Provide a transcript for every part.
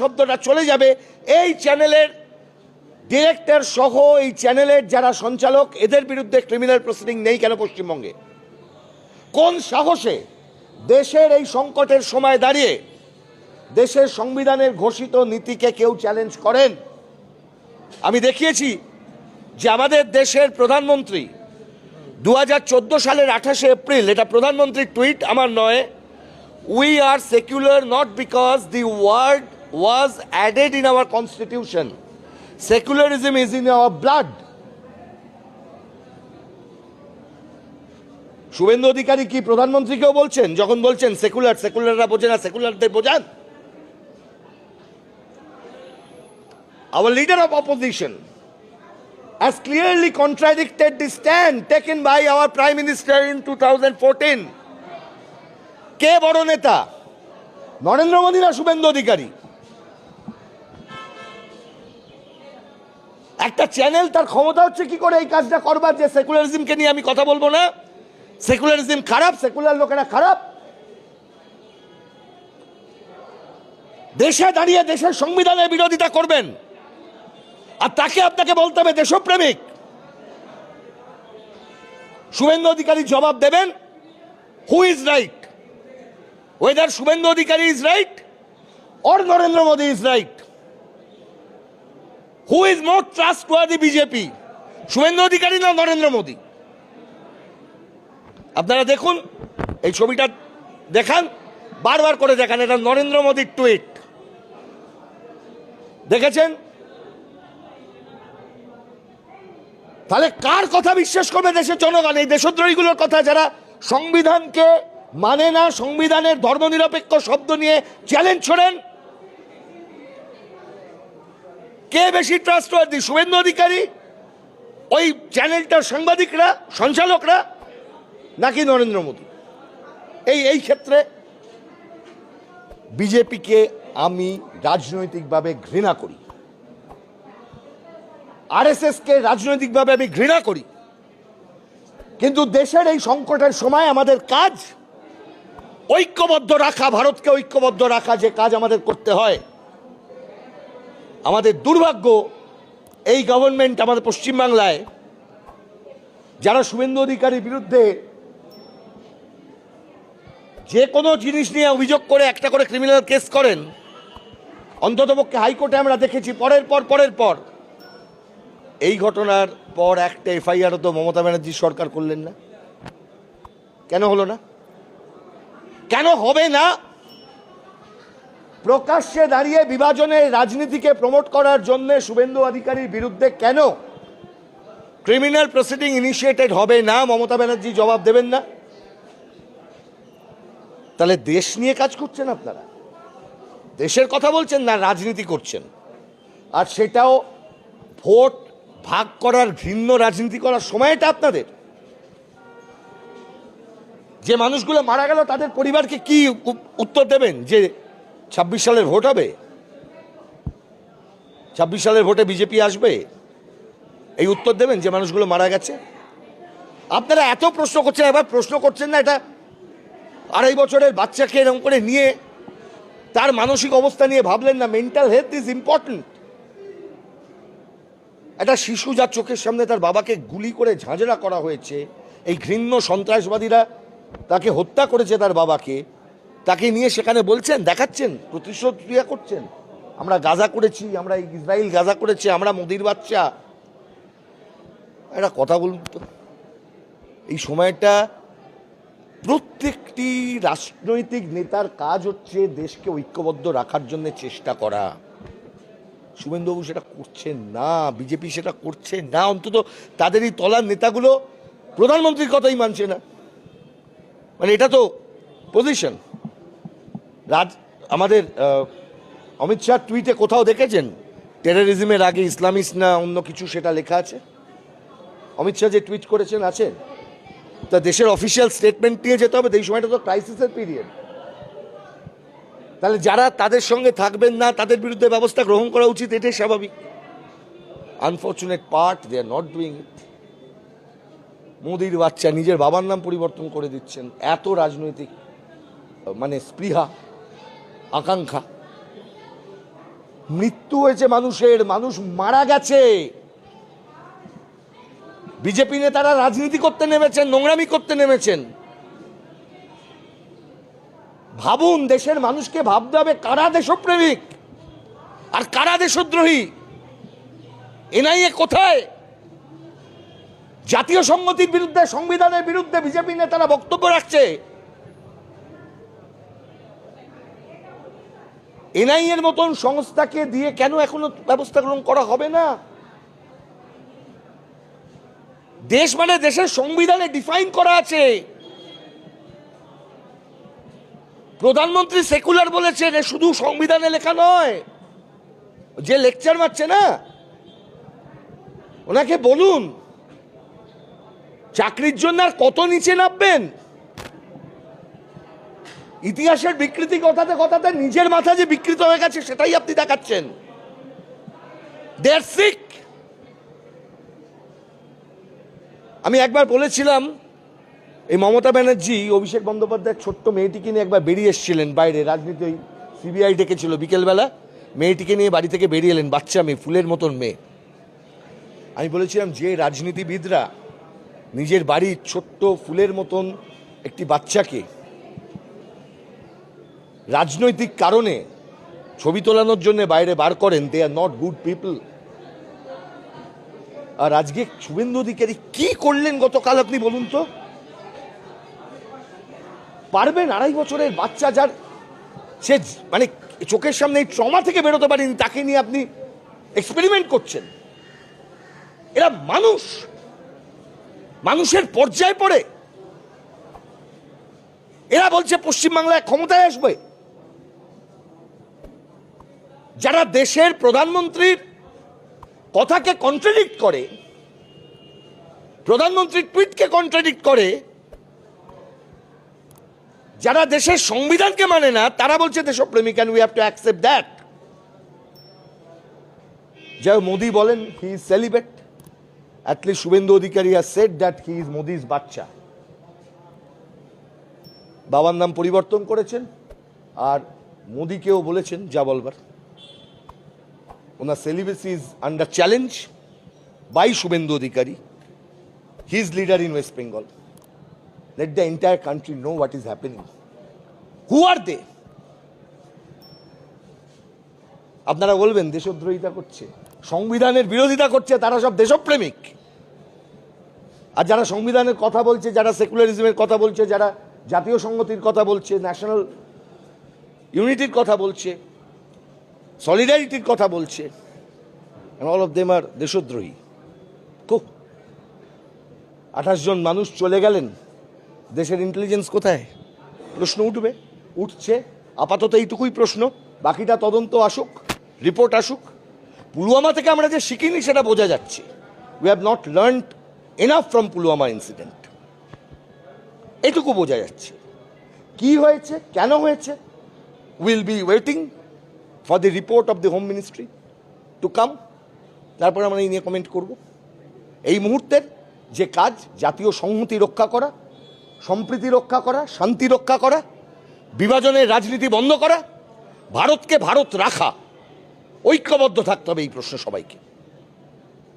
শব্দটা চলে যাবে। এই চ্যানেলের ডিরেক্টর সহ এই চ্যানেলের যারা সঞ্চালক, এদের বিরুদ্ধে ক্রিমিনাল প্রসিডিং নেই কেন পশ্চিমবঙ্গে? কোন সাহসে দেশের এই সংকটের সময় দাঁড়িয়ে দেশের সংবিধানের ঘোষিত নীতিকে কেউ চ্যালেঞ্জ করেন? আমি দেখিয়েছি যে আমাদের দেশের প্রধানমন্ত্রী দু হাজার চোদ্দ সালের আঠাশে এপ্রিল, এটা প্রধানমন্ত্রীর টুইট, আমার নয় we are secular not because the word was added in our constitution secularism is in our blood Suvendu Adhikari কি প্রধানমন্ত্রীকেও বলছেন? যখন বলছেন, সেকুলার, সেকুলাররা বোঝে না, সেকুলারদের বোঝান। Our leader of opposition has clearly contradicted the stand taken by our prime minister in 2014 কে বড় নেতা নরেন্দ্র মোদী না শুভেন্দু অধিকারী একটা চ্যানেল তার ক্ষমতা হচ্ছে কি করে এই কাজটা করবার? যে সেকুলারিজমকে নিয়ে আমি কথা বলব না। সেকুলারিজম খারাপ সেকুলার লোকেরা খারাপ। দেশে দাঁড়িয়ে দেশের সংবিধানের বিরোধিতা করবেন। আর তাকে আপনাকে বলতে হবে দেশপ্রেমিক। শুভেন্দু অধিকারী জবাব দেবেন who is right whether Suvendu Adhikari is right or Narendra Modi is right who is more trustworthy BJP Suvendu Adhikari না নরেন্দ্র মোদী? আপনারা দেখুন, এই ছবিটা দেখান, বারবার করে দেখান, এটা নরেন্দ্র মোদীর টুইট। দেখেছেন? তাহলে কার কথা বিশ্বাস করবে দেশের জনগণ? এই দেশদ্রোহীগুলোর কথা যারা সংবিধানকে মানে না, সংবিধানের ধর্মনিরপেক্ষ শব্দ নিয়ে চ্যালেঞ্জ ছোড়েন কে বেশি ট্রাস্টওয়ার্দি শুভেন্দু অধিকারী? ওই চ্যানেলটার সাংবাদিকরা, সঞ্চালকরা, নাকি নরেন্দ্র মোদী? এই এই ক্ষেত্রে বিজেপিকে আমি রাজনৈতিকভাবে ঘৃণা করি। আর আরএসএসকে রাজনৈতিকভাবে আমি ঘৃণা করি। কিন্তু দেশের এই সংকটের সময় আমাদের কাজ ঐক্যবদ্ধ রাখা, ভারতকে ঐক্যবদ্ধ রাখা যে কাজ আমাদের করতে হয় আমাদের দুর্ভাগ্য, এই গভর্নমেন্ট আমাদের পশ্চিমবাংলায় যারা শুভেন্দু অধিকারীর বিরুদ্ধে যে কোনো জিনিস নিয়ে অভিযোগ করে একটা করে ক্রিমিনাল কেস করেন, অন্ততপক্ষে হাইকোর্টে আমরা দেখেছি পরের পর পরের পর, এই ঘটনার পর একটা এফআইআরও তো মমতা ব্যানার্জি সরকার করলেন না। কেন হলো না? কেন হবে না? প্রকাশ্যে দাঁড়িয়ে বিভাজনের রাজনীতিকে প্রমোট করার জন্য শুভেন্দু অধিকারীর বিরুদ্ধে কেন ক্রিমিনাল প্রসিডিং ইনিশিয়েটেড হবে না? মমতা ব্যানার্জি জবাব দেবেন না। তাহলে দেশ নিয়ে কাজ করছেন আপনারা। দেশের কথা বলছেন না, রাজনীতি করছেন। আর সেটাও ভোট ভাগ করার ভিন্ন রাজনীতি করার সময়টা আপনাদের। যে মানুষগুলো মারা গেল, তাদের পরিবারকে কি উত্তর দেবেন? যে ছাব্বিশ সালের ভোট হবে? ছাব্বিশ সালের ভোটে বিজেপি আসবে? এই উত্তর দেবেন যে মানুষগুলো মারা গেছে? আপনারা এত প্রশ্ন করছেন এবার প্রশ্ন করছেন না এটা? আড়াই বছরের বাচ্চাকে এরকম করে নিয়ে তার মানসিক অবস্থা নিয়ে ভাবলেন না মেন্টাল হেলথ ইজ ইম্পর্ট্যান্ট একটা শিশু যার চোখের সামনে তার বাবাকে গুলি করে ঝাঁঝরা করা হয়েছে, এই ঘৃণ্য সন্ত্রাসবাদীরা তাকে হত্যা করেছে তার বাবাকে তাকে নিয়ে সেখানে বলছেন, দেখাচ্ছেন, প্রতিশোধ ক্রিয়া করছেন। আমরা গাজা করেছি, আমরা ইসরায়েল গাজা করেছে, আমরা মোদির বাচ্চা একটা কথা বলুন তো। এই সময়টা প্রত্যেকটি রাজনৈতিক নেতার কাজ হচ্ছে দেশকে ঐক্যবদ্ধ রাখার জন্য চেষ্টা করা। শুভেন্দুবাবু সেটা করছেন না, বিজেপি সেটা করছে না, অন্তত তাদের এই তলার নেতাগুলো প্রধানমন্ত্রীর কথাই মানছে না। মানে এটা তো পজিশন রাজ, আমাদের অমিত শাহ টুইটে কোথাও দেখেছেন? টেরোরিজমের আগে ইসলামিস্ট না অন্য কিছু সেটা লেখা আছে? অমিত শাহ যে টুইট করেছেন, আছে? তা দেশের অফিসিয়াল স্টেটমেন্ট নিয়ে যেতে হবে এই সময়টা তো ক্রাইসিসের পিরিয়ড তাহলে যারা তাদের সঙ্গে থাকবেন না, তাদের বিরুদ্ধে ব্যবস্থা গ্রহণ করা উচিত, এটাই স্বাভাবিক। Unfortunate part they are not doing it মোদির বাচ্চা নিজের বাবার নাম পরিবর্তন করে দিচ্ছেন, এত রাজনৈতিক মানে স্পৃহা। আকাঙ্ক্ষা। মৃত্যু হয়েছে মানুষের, মানুষ মারা গেছে। বিজেপি নেতারা রাজনীতি করতে নেমেছেন, নোংরামি করতে নেমেছেন। ভাবুন, দেশের মানুষকে ভাবতে হবে কারা দেশপ্রেমিক আর কারা দেশদ্রোহী। এনআইএ কোথায়? জাতীয় সংগতির বিরুদ্ধে, সংবিধানের বিরুদ্ধে বিজেপি নেতারা বক্তব্য রাখছে। এনআইএ এর মতন সংস্থাকে দিয়ে কেন এখনও ব্যবস্থা গ্রহণ করা হবে না? দেশ মানে দেশের সংবিধানে ডিফাইন করা আছে। প্রধানমন্ত্রী সেকুলার বলেছেন, এ শুধু সংবিধানে লেখা নয়। যে লেকচার মারছে না? ওনাকে বলুন, চাকরির জন্য আর কত নিচে নামবেন? ইতিহাসের বিকৃতি কথাতে কথাতে নিজের মাথা যে বিকৃত হয়ে গেছে, সেটাই আপনি দেখাচ্ছেন। সিক আমি একবার বলেছিলাম, এই মমতা ব্যানার্জি, অভিষেক বন্দ্যোপাধ্যায়ের ছোট্ট মেয়েটিকে নিয়ে একবার বেরিয়ে এসেছিলেন বাইরে। রাজনীতি ওই সিবিআই ডেকেছিল বিকেলবেলা। মেয়েটিকে নিয়ে বাড়ি থেকে বেরিয়ে এলেন, বাচ্চা মেয়ে, ফুলের মতন মেয়ে। আমি বলেছিলাম, যে রাজনীতিবিদরা নিজের বাড়ির ছোট্ট ফুলের মতন একটি বাচ্চাকে রাজনৈতিক কারণে ছবি তোলানোর জন্য বাইরে বার করেন they are not good people আর আজকে শুভেন্দু অধিকারী কি করলেন গতকাল আপনি বলুন তো? পারবেন আড়াই বছরের বাচ্চা যার সে মানে চোখের সামনে এই ট্রমা থেকে বেরোতে পারেনি, তাকে নিয়ে আপনি এক্সপেরিমেন্ট করছেন। এরা মানুষ। মানুষের পর্যায়ে পড়ে। এরা বলছে পশ্চিমবাংলায় ক্ষমতায় আসবে। যারা দেশের প্রধানমন্ত্রীর কথাকে কন্ট্রাডিক্ট করে, প্রধানমন্ত্রীর টুইটকে কন্ট্রাডিক্ট করে, যারা দেশের সংবিধানকে মানে না, তারা বলছে দেশপ্রেমিক and we have to accept that যাই মোদি বলেন he is celebrate at least Suvendu Adhikari are set that he is Modi's বাচ্চা. বাবার নাম পরিবর্তন করেছেন, আর মোদিকেও বলেছেন, যা বলবার। ওনার celibacy is under challenge by Suvendu Adhikari he is leader in West Bengal let the entire country know what is happening who are they আপনারা বলবেন, দেশদ্রোহিতা করছে। সংবিধানের বিরোধিতা করছে, তারা সব দেশপ্রেমিক। আর যারা সংবিধানের কথা বলছে, যারা সেকুলারিজমের কথা বলছে, যারা জাতীয় সংগতির কথা বলছে ন্যাশনাল ইউনিটির কথা বলছে সলিডারিটির কথা বলছে। অল অফ দেম আর দেশদ্রোহী। খুব আঠাশ জন মানুষ চলে গেলেন। দেশের ইন্টেলিজেন্স কোথায়? প্রশ্ন উঠবে, উঠছে। আপাতত এইটুকুই প্রশ্ন। বাকিটা তদন্ত আসুক রিপোর্ট আসুক। পুলওয়ামা থেকে আমরা যে শিখিনি, সেটা বোঝা যাচ্ছে। We have not learn enough from Pulwama incident এটুকু বোঝা যাচ্ছে। কি হয়েছে? কেন হয়েছে? Will be waiting for the report of the home ministry to come তারপরে আমরা এই নিয়ে কমেন্ট করব। এই মুহূর্তের যে কাজ, জাতীয় সংহতি রক্ষা করা, সম্প্রীতি রক্ষা করা, শান্তি রক্ষা করা, বিভাজনের রাজনীতি বন্ধ করা, ভারতকে ভারত রাখা, ঐক্যবদ্ধ থাকতে হবে এই প্রশ্ন সবাইকে।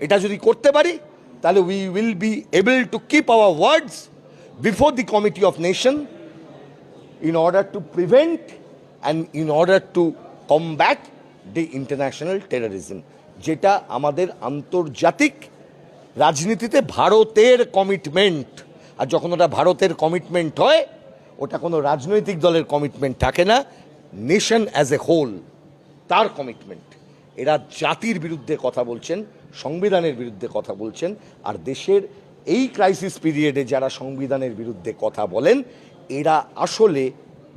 এটা যদি করতে পারি, তাহলে we will be able to keep our words before the committee of nation in order to prevent and in order to combat the international terrorism, যেটা আমাদের আন্তর্জাতিক রাজনীতিতে ভারতের কমিটমেন্ট আর যখন ওটা ভারতের কমিটমেন্ট হয়, ওটা কোনো রাজনৈতিক দলের কমিটমেন্ট থাকে না নেশন অ্যাজ এ হোল তার কমিটমেন্ট এরা জাতির বিরুদ্ধে কথা বলছেন, সংবিধানের বিরুদ্ধে কথা বলছেন, আর দেশের এই ক্রাইসিস পিরিয়ডে যারা সংবিধানের বিরুদ্ধে কথা বলেন, এরা আসলে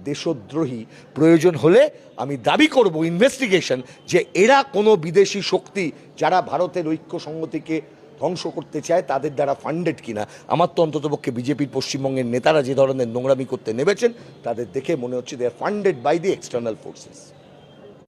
দেশদ্রোহী প্রয়োজন হলে আমি দাবি করব ইনভেস্টিগেশন যে এরা কোনো বিদেশি শক্তি যারা ভারতের ঐক্য সংগতিকে ধ্বংস করতে চায় তাদের দ্বারা ফান্ডেড কিনা। আমার তো অন্ততপক্ষে বিজেপির পশ্চিমবঙ্গের নেতারা যে ধরনের নোংরামি করতে নেমেছেন, তাদের দেখে মনে হচ্ছে they are funded by the external forces